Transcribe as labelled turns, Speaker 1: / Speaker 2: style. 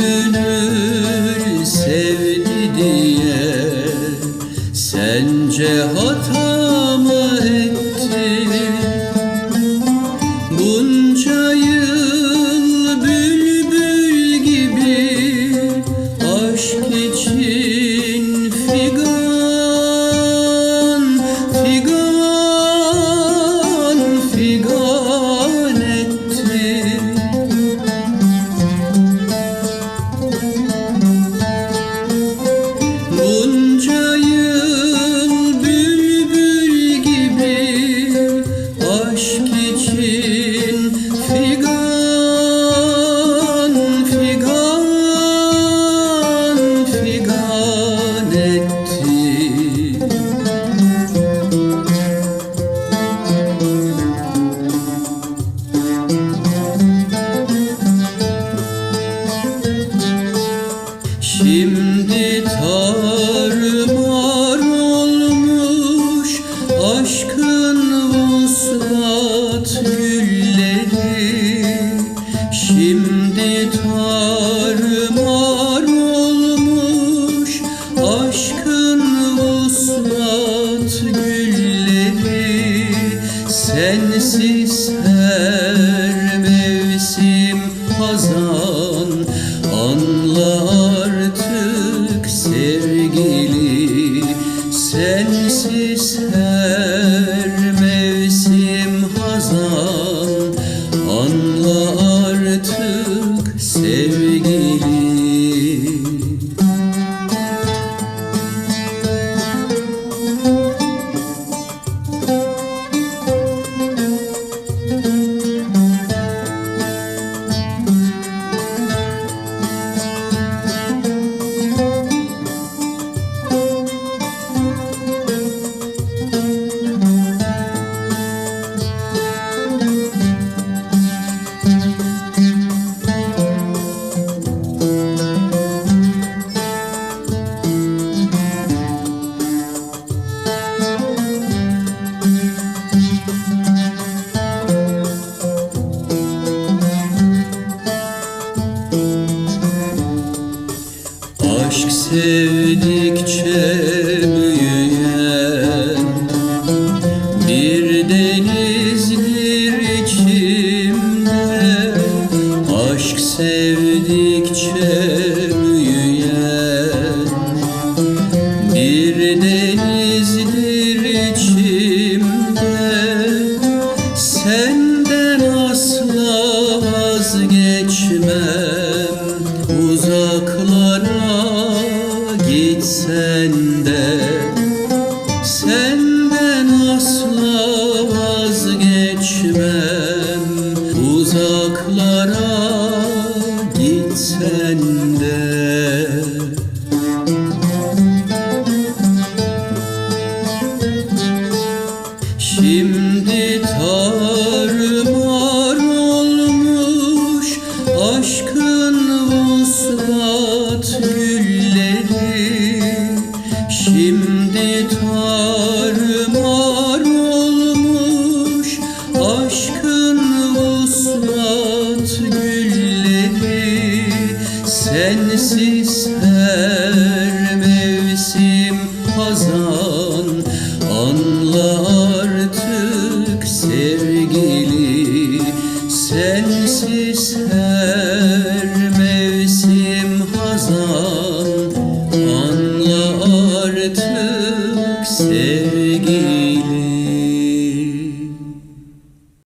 Speaker 1: gönül sevdi diye Sence hata vuslat gülleri Şimdi tarumar olmuş. Aşkın vuslat gülleri Sensiz her mevsim hazan. Anla artık sevgili Sensiz her Bir denizdir içimde Aşk sevdikçe büyüyen. Bir denizdir içimde gitsen de Senden asla vazgeçmem. Uzaklara gitsen de Şimdi